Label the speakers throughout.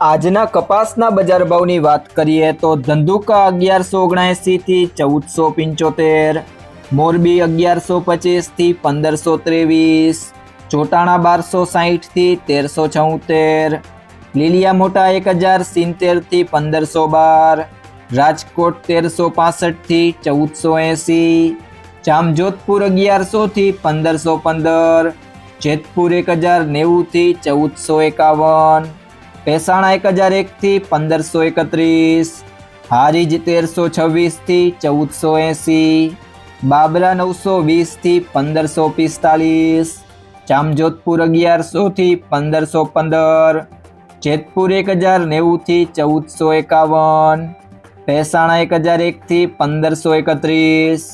Speaker 1: આજના કપાસના બજાર ભાવની વાત કરીએ તો ધંધુકા અગિયારસો ઓગણએંસી થી ચૌદસો પંચોતેર મોરબી અગિયારસો પચીસ થી પંદરસો ત્રેવીસ ચોટાણા બારસો સાહીઠ થી તેરસો છોતેર લીલિયા મોટા એક હજાર સિત્તેર થી પંદરસો બાર રાજકોટ તેરસો પાસઠ થી ચૌદસો એંસી જામજોધપુર અગિયારસો થી પંદરસો પંદર જેતપુર એક હજાર નેવું થી ચૌદસો એકાવન મહેસાણા એક હજાર એકથી પંદરસો એકત્રીસ હારીજ તેરસો છવ્વીસથી ચૌદસો એંસી બાબરા નવસો વીસથી પંદરસો પિસ્તાલીસ જામજોધપુર અગિયારસોથી પંદરસો પંદર જેતપુર એક હજાર નેવુંથી ચૌદસો એકાવન મહેસાણા એક હજાર એકથી પંદરસો એકત્રીસ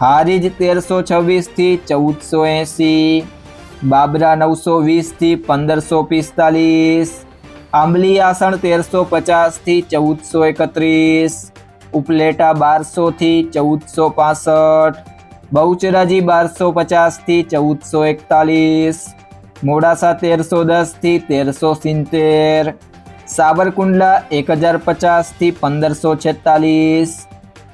Speaker 1: હારીજ તેરસો છવ્વીસથી ચૌદસો એંસી બાબરા નવસો વીસથી પંદરસો પિસ્તાલીસ આંબલી આસણ તેરસો પચાસથી ચૌદસો એકત્રીસ, ઉપલેટા બારસોથી ચૌદસો પાસઠ, બહુચરાજી બારસો પચાસથી ચૌદસો એકતાલીસ, મોડાસા તેરસો દસથી તેરસો સિત્તેર, સાબરકુંડલા એક હજાર પચાસથી પંદરસો છેતાલીસ,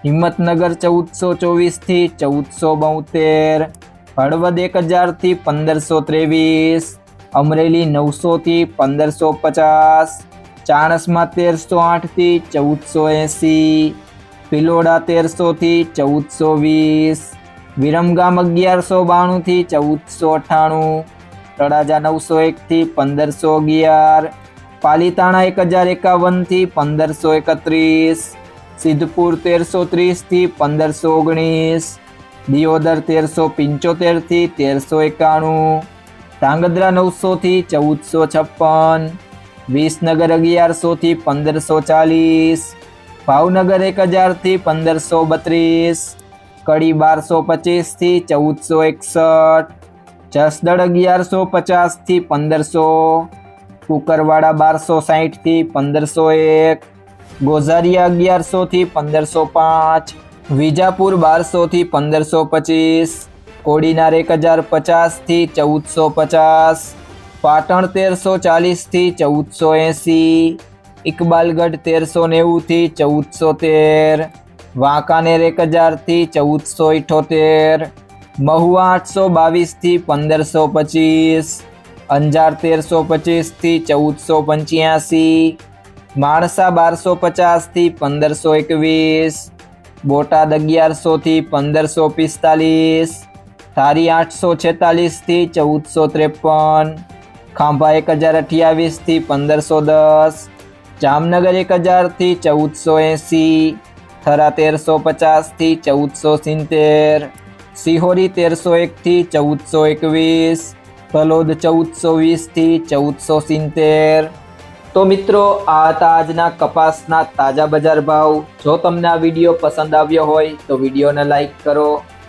Speaker 1: હિંમતનગર ચૌદસો ચોવીસથી ચૌદસો બોતેર, હળવદ એક હજારથી પંદરસો ત્રેવીસ અમરેલી નવસોથી પંદરસો પચાસ, ચાણસમાં તેરસો આઠથી ચૌદસો એંસી, ફિલોડા તેરસોથી ચૌદસો વીસ, વિરમગામ અગિયારસો બાણુંથી ચૌદસો અઠ્ઠાણું, તળાજા નવસો એકથી પંદરસો અગિયાર, પાલીતાણા એક હજાર એકાવનથી પંદરસો એકત્રીસ, સિદ્ધપુર તેરસો ત્રીસથી પંદરસો ઓગણીસ, દિયોદર તેરસો પંચોતેરથી તેરસો એકાણું ધાંગધ્રા નવસોથી ચૌદસો છપ્પન વિસનગર અગિયારસોથી પંદરસો ચાલીસ ભાવનગર એક હજારથી પંદરસો બત્રીસ કડી બારસો પચીસથી ચૌદસો એકસઠ જસદળ અગિયારસો પચાસથી પંદરસો કુકરવાડા બારસો સાહીઠથી પંદરસો એક ગોઝારિયા અગિયારસોથી પંદરસો પાંચ વિજાપુર બારસોથી પંદરસો પચીસ કોડીનાર એક હજાર પચાસથી ચૌદસો પચાસ પાટણ તેરસો ચાલીસથી ચૌદસો એંસી ઇકબાલગઢ તેરસો નેવુંથી ચૌદસો તેર વાંકાનેર એક હજારથી ચૌદસો ઇઠોતેર મહુવા આઠસો બાવીસથી પંદરસો પચીસ અંજાર તેરસો પચીસથી ચૌદસો પંચ્યાસી માણસા બારસો પચાસથી પંદરસો એકવીસ બોટાદ અગિયારસોથી પંદરસો પિસ્તાલીસ ધારી આઠસો છેતાલીસથી ચૌદસો ત્રેપન, ખાંભા એક હજાર અઠ્યાવીસથી પંદરસો દસ, જામનગર એક હજારથી ચૌદસો એંસી, થરા તેરસો પચાસથી ચૌદસો સિત્તેર, સિહોરી તેરસો એકથી ચૌદસો એકવીસ, ભલોદ ચૌદસો વીસથી ચૌદસો સિત્તેર. તો મિત્રો, આ હતા આજના કપાસના તાજા બજાર ભાવ. જો તમને આ વીડિયો પસંદ આવ્યો હોય તો વિડીયોને લાઈક કરો